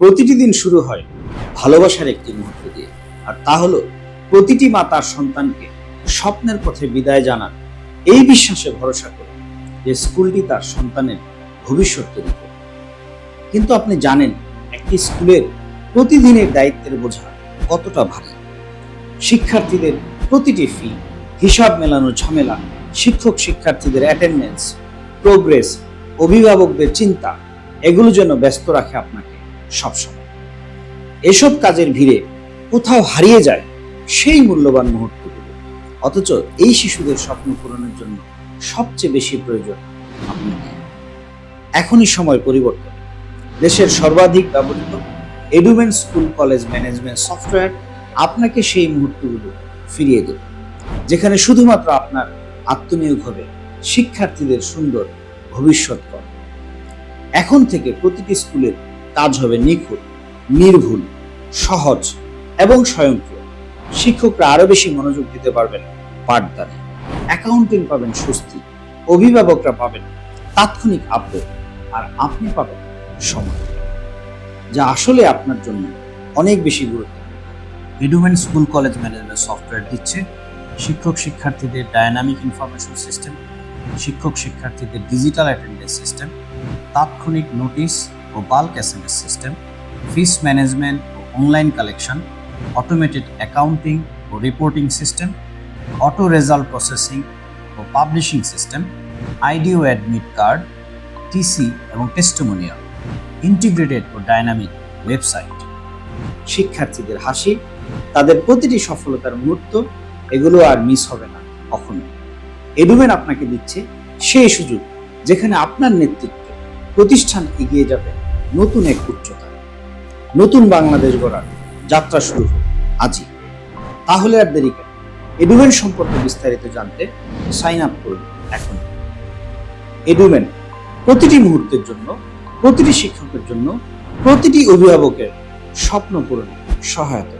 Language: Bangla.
প্রতিটি দিন শুরু হয় ভালোবাসার একটি মুহূর্ত দিয়ে। আর তা হলো, প্রতিটি মা তার সন্তানকে স্বপ্নের পথে বিদায় জানান। এই বিশ্বাসে ভরসা করে যে স্কুলটি তার সন্তানের ভবিষ্যৎ তৈরি করবে। কিন্তু আপনি জানেন, একটি স্কুলের প্রতিদিনের দায়িত্বের বোঝা কতটা ভারী। শিক্ষার্থীদের প্রতিটি ফি হিসাব মেলানো ঝামেলা, শিক্ষক শিক্ষার্থীদের অ্যাটেন্ডেন্স প্রোগ্রেস অভিভাবকদের চিন্তা, এগুলো যেন ব্যস্ত রাখে আপনাকে। সবসময়। এসব কাজের ভিড়ে কোথাও হারিয়ে যায় সেই মূল্যবান মুহূর্তগুলো। অথচ এই শিশুদের স্বপ্ন পূরণের জন্য সবচেয়ে বেশি প্রয়োজন এখনই সময় পরিবর্তন। দেশের সর্বাধিক ব্যবহৃত Edument school college management software আপনাকে সেই মুহূর্তগুলো ফিরিয়ে দেবে, যেখানে শুধুমাত্র আপনার আত্মনিয়োগ হবে শিক্ষার্থীদের সুন্দর ভবিষ্যৎ কর এখন থেকে প্রতিটি স্কুলের কাজ হবে নিখুঁত, নির্ভুল, সহজ এবং স্বয়ংক্রিয়। শিক্ষকরা আরও বেশি মনোযোগ দিতে পারবেন পাঠদানে। অ্যাকাউন্টিং পাবেন সুস্থি অভিভাবকরা পাবেন তাৎক্ষণিক আপডেট, আর আপনি পাবেন সময়, যা আসলে আপনার জন্য অনেক বেশি গুরুত্ব Edument school college management software দিচ্ছে শিক্ষক শিক্ষার্থীদের ডায়নামিক ইনফরমেশন সিস্টেম, শিক্ষক শিক্ষার্থীদের ডিজিটাল অ্যাটেন্ডেন্স সিস্টেম, তাৎক্ষণিক নোটিশ ও bulk S M S system fees management ও অনলাইন কালেকশন অটোমেটেড অ্যাকাউন্টিং ও reporting system auto result processing ও পাবলিশিং সিস্টেম আইডি ও অ্যাডমিট কার্ড টিসি এবং টেস্টোমোনিয়াল ইন্টিগ্রেটেড ও ডাইনামিক ওয়েবসাইট শিক্ষার্থীদের হাসি, তাদের প্রতিটি সফলতার মুহূর্ত, এগুলো আর মিস হবে না কখনো এডুমেন আপনাকে দিচ্ছে সেই সুযোগ যেখানে আপনার নেতৃত্বে প্রতিষ্ঠান এগিয়ে যাবে। নতুন এক উচ্চতা। নতুন বাংলাদেশ গড়ার যাত্রা শুরু হোক আজই। তাহলে আর দেরি কেন? এডুমেন সম্পর্কে বিস্তারিত জানতে সাইন আপ করুন এখন। এডুমেন প্রতিটি মুহূর্তের জন্য, প্রতিটি শিক্ষকের জন্য, প্রতিটি অভিভাবকের স্বপ্ন পূরণে সহায়তা।